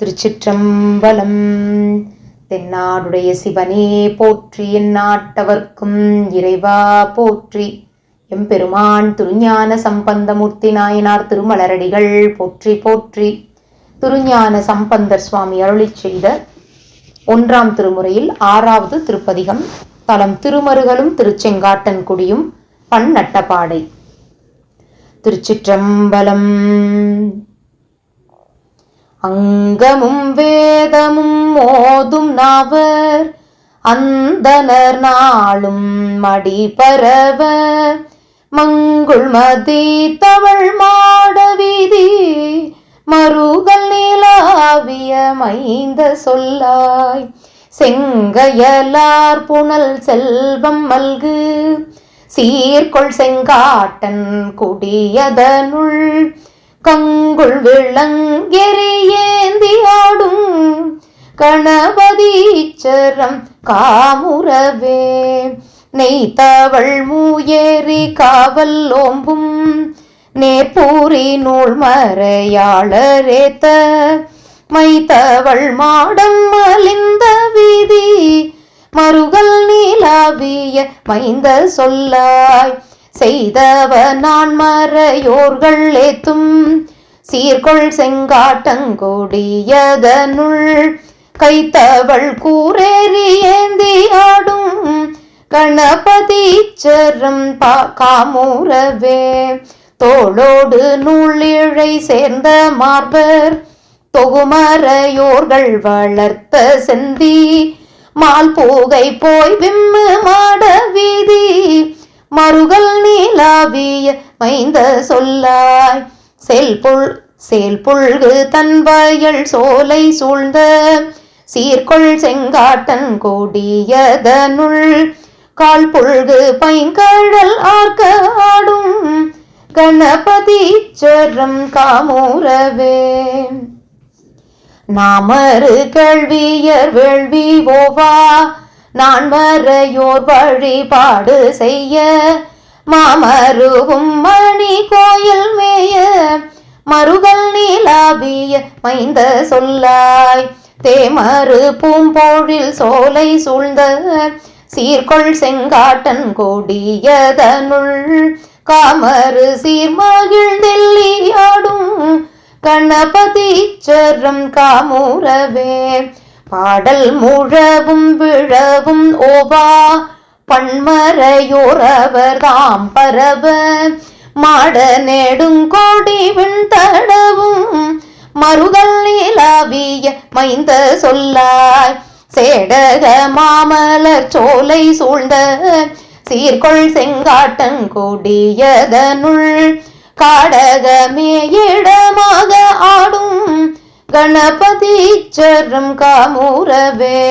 திருச்சிற்றம்பலம். தென்னாடுடைய சிவனே போற்றி எந்நாட்டவர்க்கும் இறைவா போற்றி. எம்பெருமான் திருஞான சம்பந்தமூர்த்தி நாயனார் திருமலரடிகள் போற்றி போற்றி. திருஞான சம்பந்தர் சுவாமி அருளி செய்த ஒன்றாம் திருமுறையில் ஆறாவது திருப்பதிகம் தலம் திருமருகலும் திருச்செங்காட்டன்குடியும் பன்னட்டபாடை திருச்சிற்றம்பலம். அங்கமும் வேதமும் மோதும் நாவர். அந்தனர் நாளும் மடி பரவ மங்குள் மதி தவள் மாட வீதி. மருகல் நிலாவிய மைந்த சொல்லாய். செங்கையலார் புனல் செல்வம் மல்கு. சீர்கொள் செங்காட்டன் குடியதனுள். கங்குள் விளங்கெறியேந்தி கணபதீச்சரம் காமுறவே. நெய்த்தவள் மூயேறி காவல் ஓம்பும். நேர்பூரி நூல் மறையாளரேத்த மைத்தவள் மாடம் மலிந்த வீதி. மருகல் நீலாவிய மைந்த சொல்லாய். செய்தவ நான் மறையோர்கள் ஏத்தும். சீர்கொள் செங்காட்டங்கொடியதனுள் கைத்தவள் கூரேறி ஏந்தி ஆடும் கணபதீச்சரம் பா காமூரவே. தோளோடு நூலிழை சேர்ந்த மார்பர் தொகுமரையோர்கள் வளர்த்த செந்தி மால் பூகை போய் விம்மு மாட வீதி மருகல் நீலாவிய மைந்த சொல்லாய். செல்புள் செயல்புள்கு தன் வயல் சோலை சூழ்ந்த சீர்கொள் செங்காட்டன் கொடியதனுள் கால் பொழுது பைங்கழல் ஆர்க்க ஆடும் கணபதீச்சரம் காமூரவே. நாமரு கல்வியர் வேள்வி ஓவா நான் மறையோர் வழிபாடு செய்ய மாமருவும் மணி கோயில் மேய மருகல் நீலாவிய மைந்த சொல்லாய். தேமறு பூம்போழில் சோலை சூழ்ந்த சீர்கொள் செங்காட்டன் கொடியதனுள். காமறு சீர்மகிழ்ந்தெல்லியாடும் கணபதீச்சரம் காமூரவே. பாடல் முழவும் விழவும் ஓபா பண்மறையோரவர் தாம் பரவ. மாட நெடுங்கோடி விண்தடவும் மருதல் நீலாவிய மைந்த சொல்லாய் சேடக மாமலர் சோலை சூழ்ந்த சீர்கொள் செங்காட்டங்கொடியதனுள் காடகமேயிடமாக காடகமே இடமாக ஆடும் கணபதீச்சரம் காமூரவே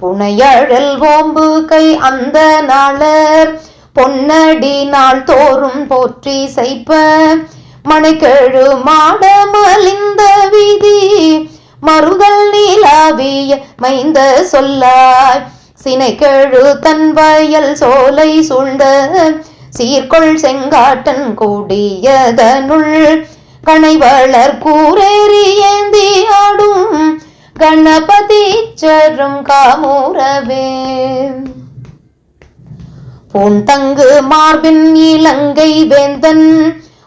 புனையழல் ஓம்பு கை அந்த நாளர் பொன்னடி நாள் தோறும் போற்றி செய்ப்ப மணிக்கெழு மாட மலிந்த வீதி மருகல் நீலாவிய மைந்த சொல்லாய். சினைக்கெழு தன் வயல் சோலை சூழ்ந்த சீர்கொள் செங்காட்டன் கூடியதனுள். கணைவளர் கூரேறி ஏந்தி ஆடும் கணபதி சரும் காமூரவே பூந்தங்கு மார்பின் இலங்கை வேந்தன்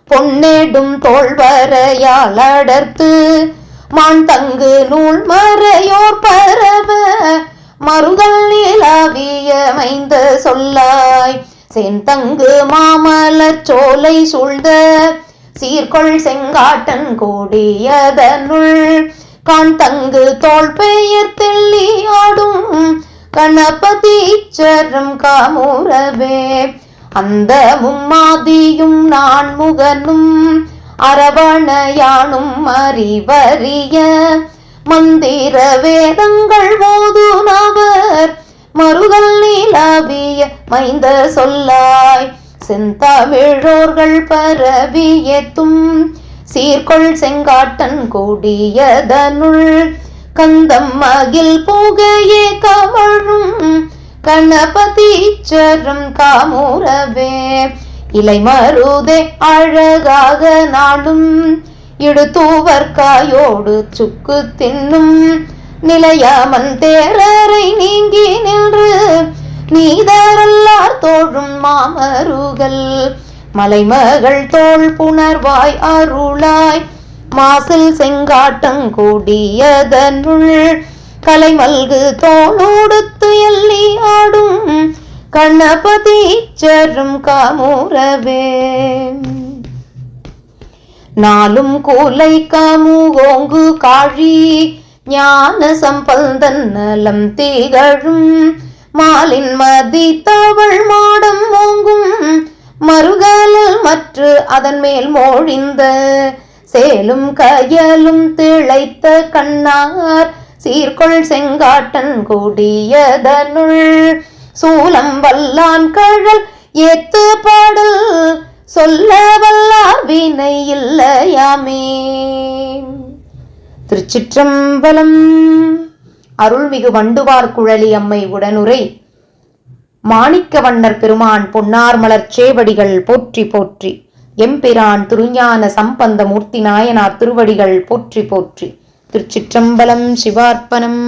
பொன்னேடும் தோல்வரையால் அடர்த்து மான் தங்கு நூல் மறையோர் பரவ மருகல் நிலாவிய மைந்த சொல்லாய். செந்தங்கு மாமலர் சோலை சூழ்ந்த சீர்கொள் செங்காட்டன் கூடியதனுள் கான் தங்கு தோல் பெயர் தெள்ளி ஆடும் சரம் காமுறவே அந்த மும்மாதியும் நான் முகனும் அரவணையானும் அறிவறிய மந்திர வேதங்கள் ஓதுனவர் மறுதல் நீலாவிய மைந்த சொல்லாய். செந்தமிழோர்கள் பரவியத்தும் சீர்கொள் செங்காட்டன் கூடியதனுள் கந்தம் மகில் புகையே கமழும் கணபதீச்சரம் காமுறவே இலை மருதே அழகாக நாளும். இடுதூவர் காயோடு சுக்கு தின்னும். நிலையாமன் தேரரை நீங்கி நின்று. நீதரல்லார் தோழும் மாமருகல். மலைமகள் தோள் புணர்வாய் அருளாய். மாசில் செங்காட்டங்கூடியதனுள் கலைமல்கு தோளோடு கணபதி சரும் காமுறவே. நாளும் கூலை காமுகோங்கு காழி ஞான சம்பந்தன் நலம் திகழும். மாலின் மதி தவள் மாடம் ஓங்கும். மறுகலில் மற்ற அதன் மேல் மோழிந்த. சேலும் கயலும் திளைத்த கண்ணார். சீர்கொள் செங்காட்டன் கூடியதனுள். சூலம் வல்லான் கழல் ஏத்து பாடல் சொல்ல வல்லார் வினை இல்லையாமே திருச்சிற்றம்பலம் அருள்மிகு வண்டுவார் குழலி அம்மை உடனுரை. மாணிக்க வண்ணர் பெருமான் பொன்னார் மலர் சேவடிகள் போற்றி போற்றி. எம்பிரான் திருஞான சம்பந்த மூர்த்தி நாயனார் திருவடிகள் போற்றி போற்றி. திருச்சிற்றம்பலம் சிவார்ப்பணம்.